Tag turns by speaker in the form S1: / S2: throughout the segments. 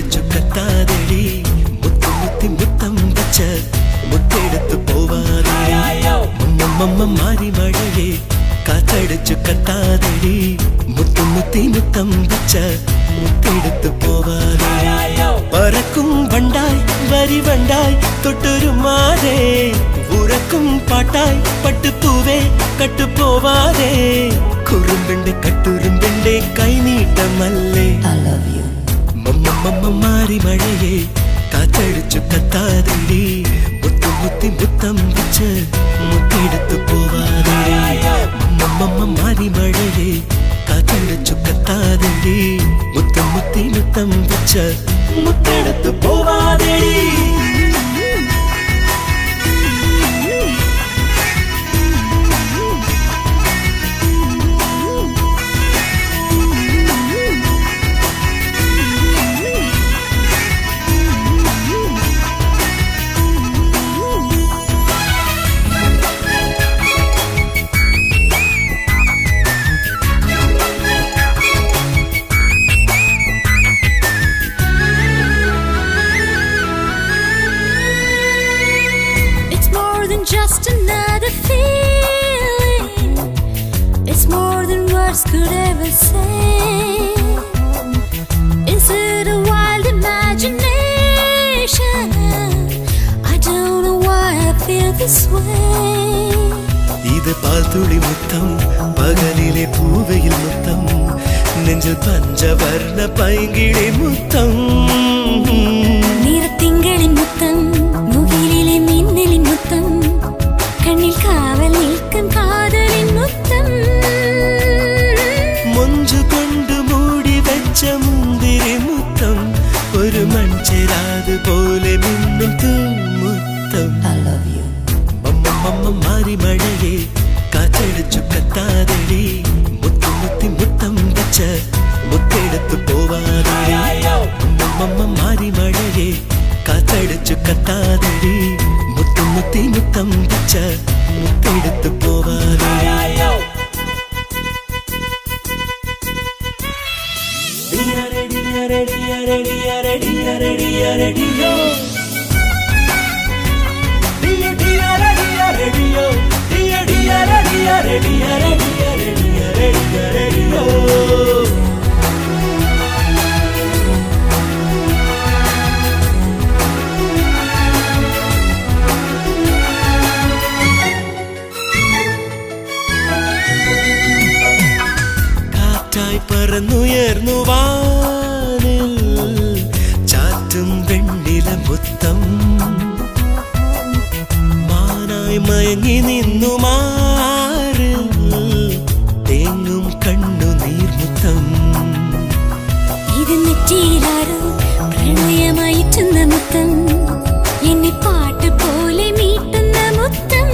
S1: பிடிச்சு கத்தாதடி. முத்து முத்தி முத்தம் வச்ச. முத்தெடுத்து போவாதடி மாறி மழையே. காத்தடிச்சு கத்தாதடி. முத்து முத்தி முத்தம் வச்ச. முத்தெடுத்து போவாதே. பறக்கும்
S2: வண்டாய் வரி வண்டாய்
S1: தொட்டுருமாதே உறக்கும் பாட்டாய் பட்டு பூவே கட்டு போவாதே. குறும்பெண்டு கட்டுரும்பெண்டே கை நீட்டமல்ல. பொம்மம் மாறி மழையே காத்தடிச்சு கத்தாதடி முத்து முத்தி முத்தம் வச்சு முத்தெடுத்து போவாதடி மம்மம் மாறி
S3: மழையே காத்தடிச்சு கத்தாதடி முத்து முத்தி முத்தம் வச்ச முத்தெடுத்து போவாதடி else could ever say? Is it a wild imagination? I don't know why I feel this way. இது பால்துளி முத்தம் பகலிலே பூவையில் முத்தம் நெஞ்சில் பஞ்சவர்ண பைங்கிழே முத்தம்
S1: முத்தம் முகிலிலே மின்னலின் முத்தம் கண்ணில் காவல் நிற்கும் மின்னும் முத்தம் மாறி மழையே
S2: காற்றடிச்சு கத்தாதடி முத்து
S1: முத்தி முத்தம் வச்ச முத்தெடுத்து போவாதடி. மாறி மழையே காற்றடிச்சு கத்தாதடி. முத்து முத்தி முத்தம் வச்ச முத்தெடுத்து போவாதடி. Ready? அரடி அரடி அரடி அரடியோ டியடி அரடி அரடியோ டியடி அரடி அரடி அரடி அரடி அரடி அரடியோ മാനായി നിന്നു മാറിൽ തേങ്ങും കണ്ണു നീർമുത്തം.
S3: ഇത് നെറ്റിയിലാരോ പ്രണയമായിട്ടുന്ന മുത്തം. എന്നെ പാട്ട് പോലെ മീട്ടുന്ന മുത്തം.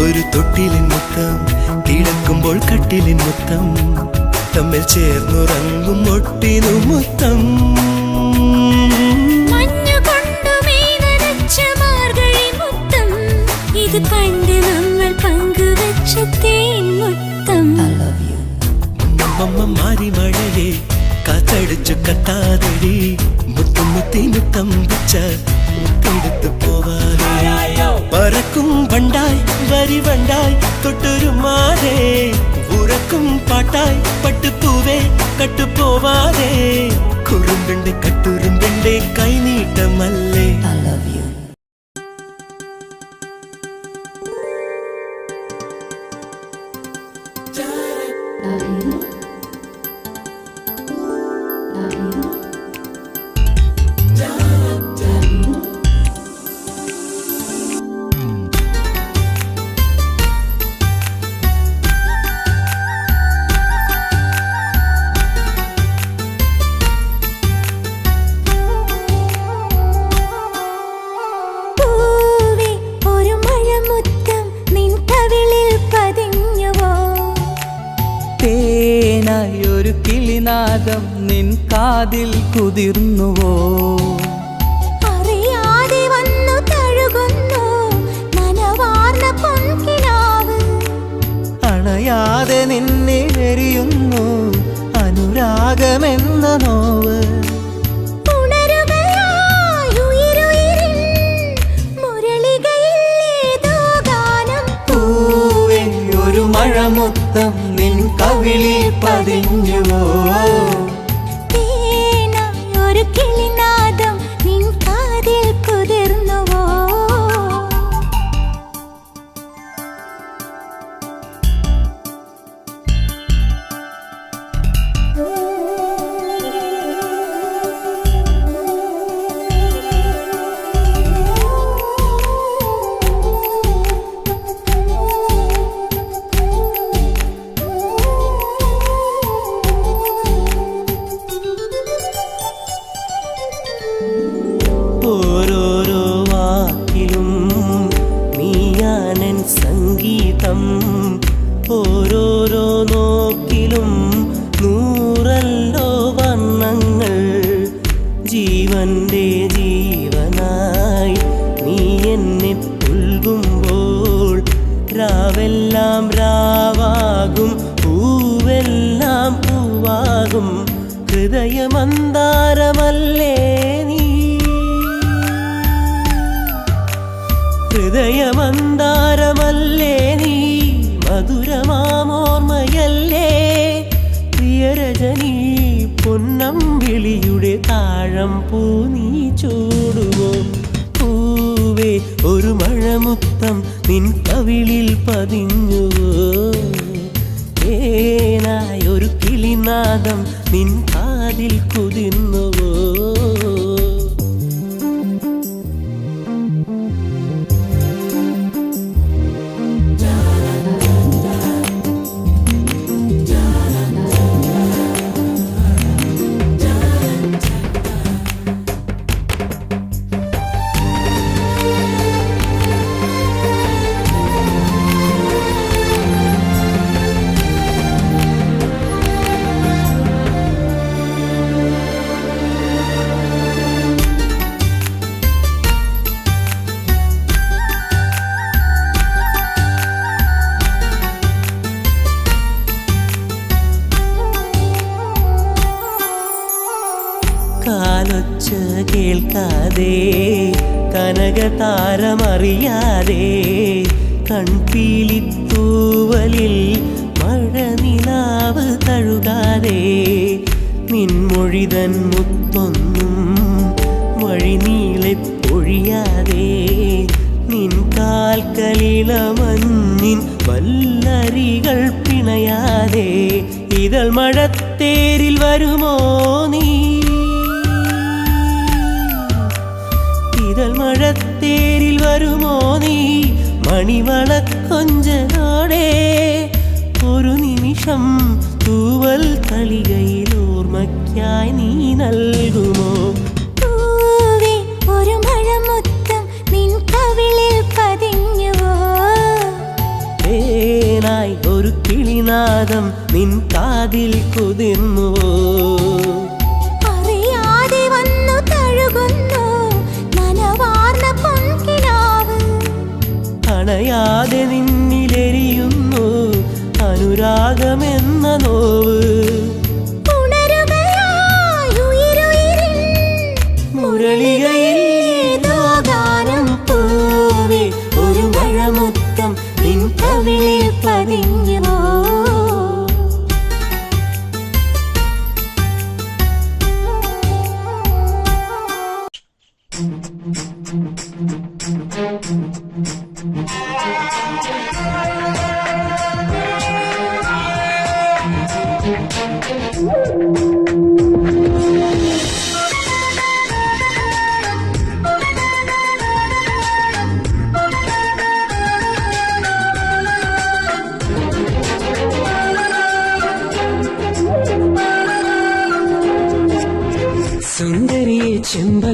S1: ഒരു തൊട്ടിലിൻ മുത്തം കിടക്കുമ്പോൾ കട്ടിലിൻ മുത്തം. തമ്മിൽ ചേർന്നുറങ്ങും ഒട്ടിനു മുത്തം. அம்ம மாறி மழையே காத்தடிச்சு கத்தாதடி. முத்து முத்தி முத்தம் பிச்ச முத்தெடுத்து போவாரே பறக்கும் வண்டாய் வரி வண்டாய் தொட்டுரு மாறே உறக்கும்
S2: பாட்டாய் பட்டு பூவே
S3: கட்டு போவாரே குறும்பிண்டு கட்டுரும்பிண்டே கை நீட்ட
S4: மல்லே. ஐ லவ் யூ കാതിൽ കുതിർന്നുവോ?
S3: അറിയാതെ വന്നു തഴുകുന്നു നനവാർന്ന പൊൻകിനാവ്.
S4: അണയാതെ നിന്നിലെരിയുന്നു അനുരാഗമെന്ന നോവ്.
S3: ഒരു
S5: മഴമുത്തം നിൻ കവിളിൽ പതിഞ്ഞുവോ?
S2: രാവെല്ലാം രാവാകും പൂവെല്ലാം പൂവാകും. ഹൃദയമന്താരമല്ലേ നീ? ഹൃദയമന്താരമല്ലേ നീ? മധുരമാമോർമ്മയല്ലേ? പ്രിയരജനി പൊന്നം വിളിയുടെ താഴം പൂ നീ ചൂടുവോ? പൂവേ ഒരു നിൻ കവിളിൽ പതിഞ്ഞു ഏനായൊരു കിളിനാദം നിൻ നിൻമൊഴിതൻ മുത്തൊന്നും വഴിനീളെ പൊഴിയാതെ നിൻ കാൽക്കലിളമഞ്ഞിൻ വല്ലരികൾ പിണയാതെ ഇതൾ മഴത്തേരിൽ വരുമോ നീ? ഇതൾ മഴത്തേരിൽ വരുമോ നീ? മണിവളക്കൊഞ്ചലോടെ ഒരു നിമിഷം തൂവൽ തളികയിൽ ഓർമ്മയ്ക്കായി നീ നൽകുമോ?
S3: ഒരു മഴമുത്തം നിൻ കവിളിൽ പതിഞ്ഞുവോ?
S2: തേനായി ഒരു കിളിനാദം നിൻ കാതിൽ കുതിർന്നുവോ? അണയാതെ നിന്നിലെരിയുന്നു അനുരാഗമെന്ന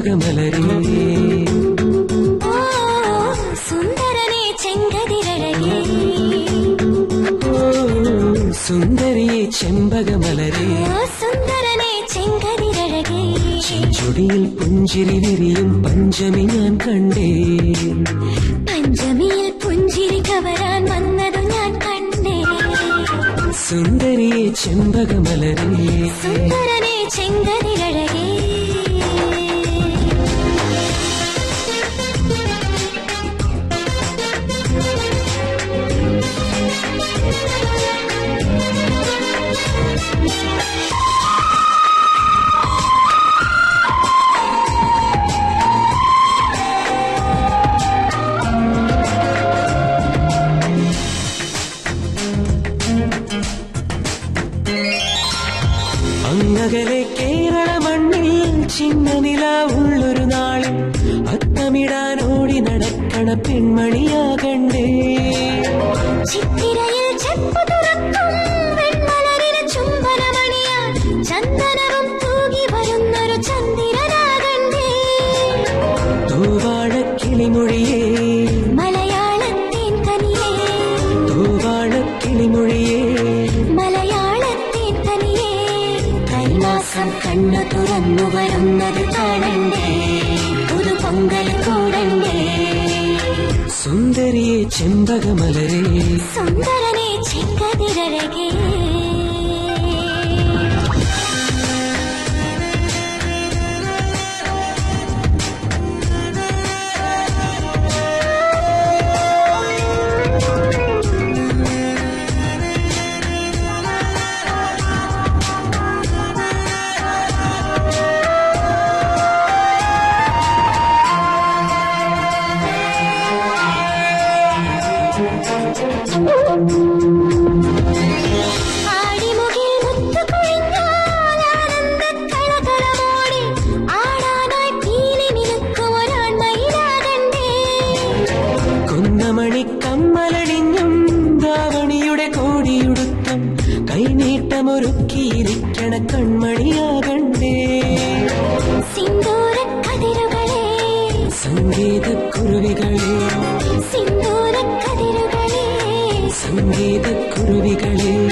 S2: ചെമ്പകമലരേ
S3: ഓ സുന്ദരനെ ചെങ്കതിരഴകേ.
S2: സുന്ദരിയെ ചെമ്പകമലരേ.
S3: സുന്ദരനെ ചെങ്കതിരഴകേ.
S2: ചുടിയിൽ പുഞ്ചിരി വിരിയും പഞ്ചമി ഞാൻ കണ്ടേ.
S3: പഞ്ചമിയിൽ പുഞ്ചിരി കവരാൻ വന്നതു ഞാൻ കണ്ടേ.
S2: സുന്ദരിയെ ചെമ്പകമലരേ.
S3: തുറന്നു വരുന്നത് കാണണ്ടേ? ഒരു പൊങ്കൽ കൂടണ്ടേ?
S6: സുന്ദരിയെ ചെമ്പകമലരേ.
S3: സുന്ദരനെ ചെങ്കതിരഴകേ.
S6: കുന്നമണി കമ്മലണിഞ്ഞും ധാവണിയുടെ കോടിയുടുത്തും കൈനീട്ടമൊരുക്കിയിരിക്കണ കൺമണിയാകണ്ടേ
S3: സിന്ദൂരക്കതിരുകളെ.
S6: സംഗീതക്കുരുവികളെ.
S3: സംഗീത
S6: കുരുവികളെ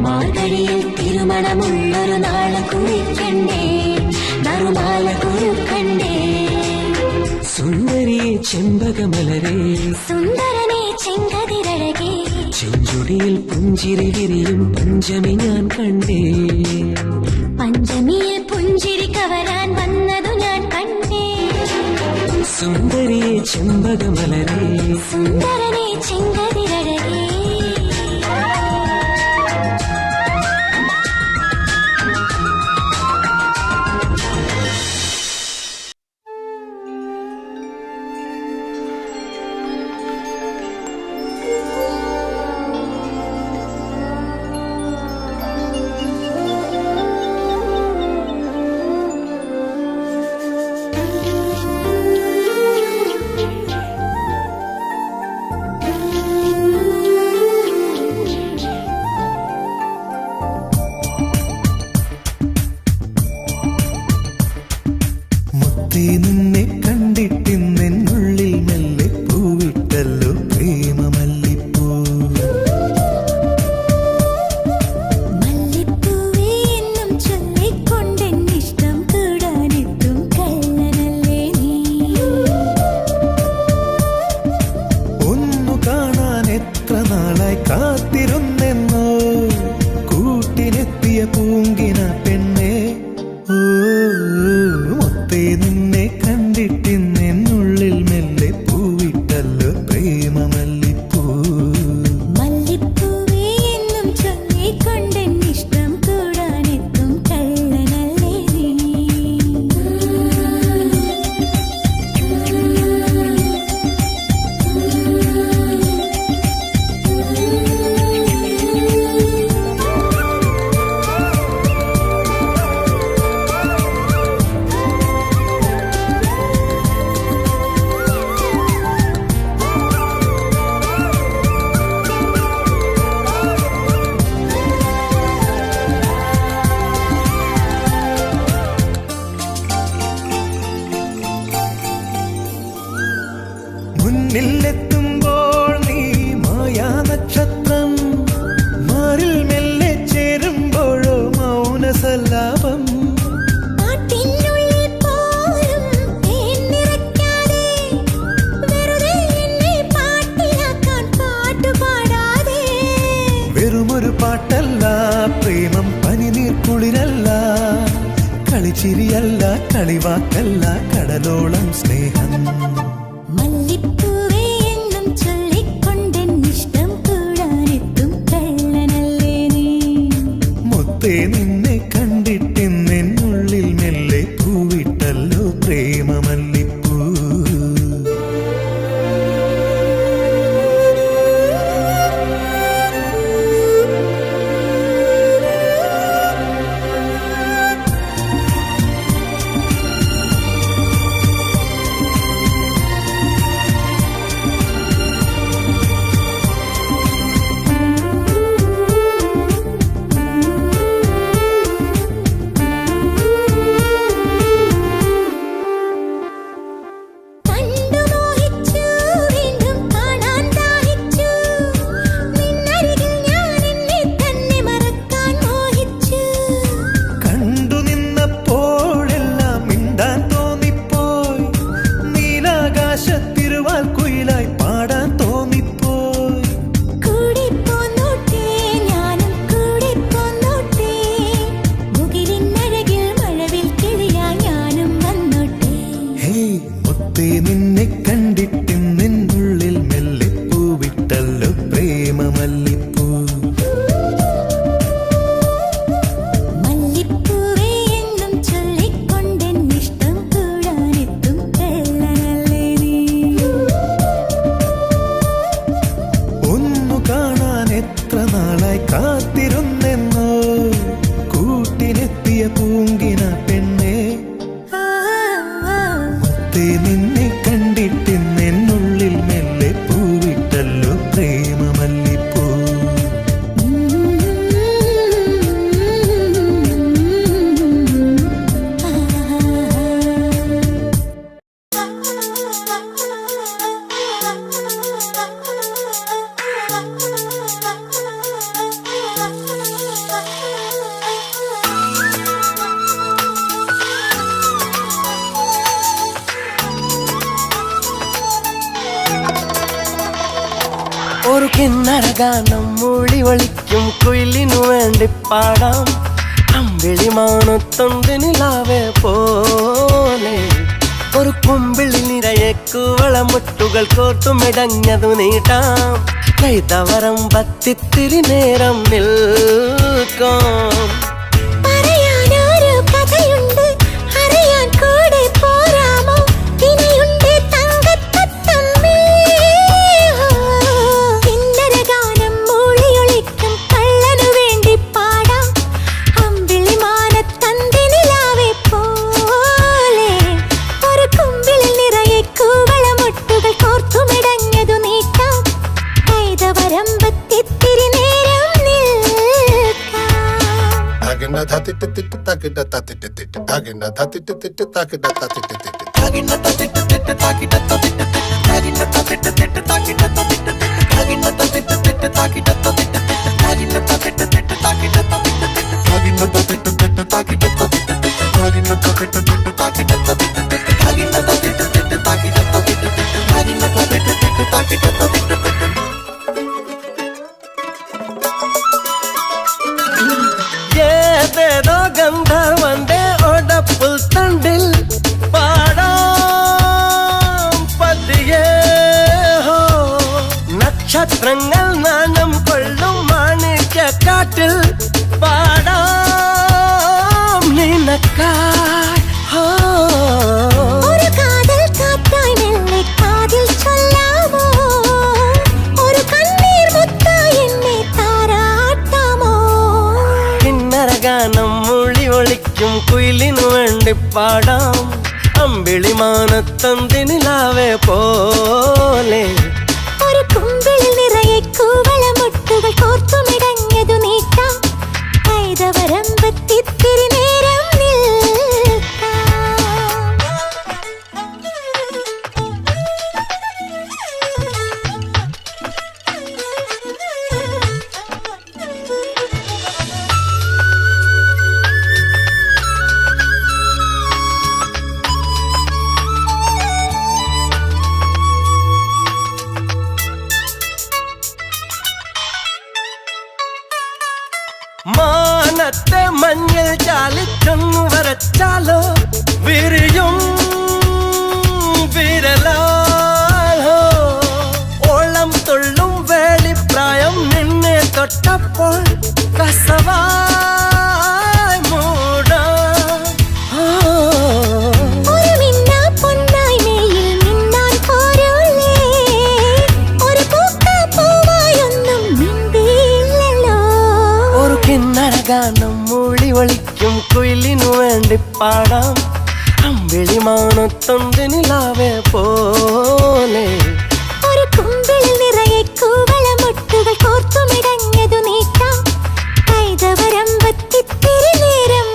S3: മാർഗഴിയിൽ തിരുമണമുള്ളൊരു നാളെ കുറിക്കണ്ടേ. നറുമാല കുരുക്കണ്ടേ
S6: സുന്ദരിയെ ചെമ്പകമലരേ.
S3: ചെങ്കതിരഴകേ
S6: ചെഞ്ചുടിയിൽ പുഞ്ചിരി വിരിയും പഞ്ചമി ഞാൻ കണ്ടേ.
S3: പഞ്ചമിയെ പുഞ്ചിരി കവരാൻ വന്നതു ഞാൻ കണ്ടേ.
S6: സുന്ദരിയെ ചെമ്പകമലരേ.
S3: സുന്ദരനെ ചെങ്കതിരഴകേ
S2: ഒരു കുമ്പിളി നിറയെ കൂവളമുട്ടുകൾ കോർത്തുമിടഞ്ഞതു നീട്ടാം. കൈതവരം പത്തിത്തിരി നേരം നിൽക്കാം.
S3: తాకిండ తాకిండ తాకిండ తాకిండ తాకిండ ഗാനം
S2: മൊഴി ഒളിക്കും കുയിലിനു വേണ്ടി പാടാം. അമ്പിളി മാനത്തന്തിനിലാവെ പോലെ.
S3: ഒരു കുമ്പിളിൽ നിറയെ കൂവളമുട്ടുകൾ കോർത്തുമിടഞ്ഞതു നീട്ടാം. കൈതവരമ്പത്തിത്തിരി
S2: அழுக்கம் வரச்சாலோ விரியும் പാടാം അമ്പിളി മാണത്തൊണ്ടിനിലാവെ പോലെ.
S3: ഒരു കുമ്പിളിൽ നിറയെ കൂവളമുട്ടുകൾ കോർത്തുമിടഞ്ഞതു നീക്കാം കൈതവരമ്പത്തിത്തിരി നേരം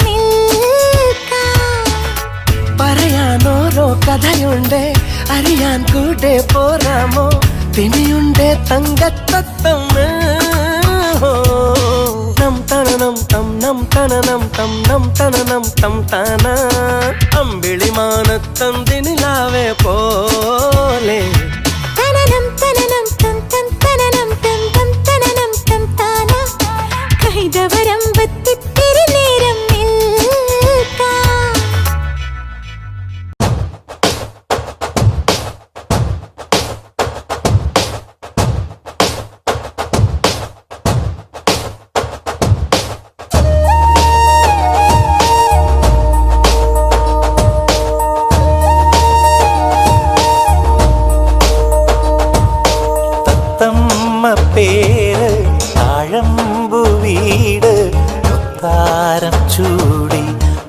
S2: പറയാനോരോ കഥയുണ്ട്. അറിയാൻ കൂടെ പോരാമോ? തിനിയുണ്ട് തങ്കത്തത്തം
S3: தனனம் தம் நம் தனனம் தம் நம் தனனம் தம் தானா? அம்பிளி மானத்தந்தினிலாவே போலே.
S4: തത്തമ്മ പേര് താഴമ്പു വീട് മുത്താരം ചൂടി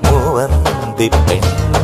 S4: മൂവന്തി പെണ്ണ്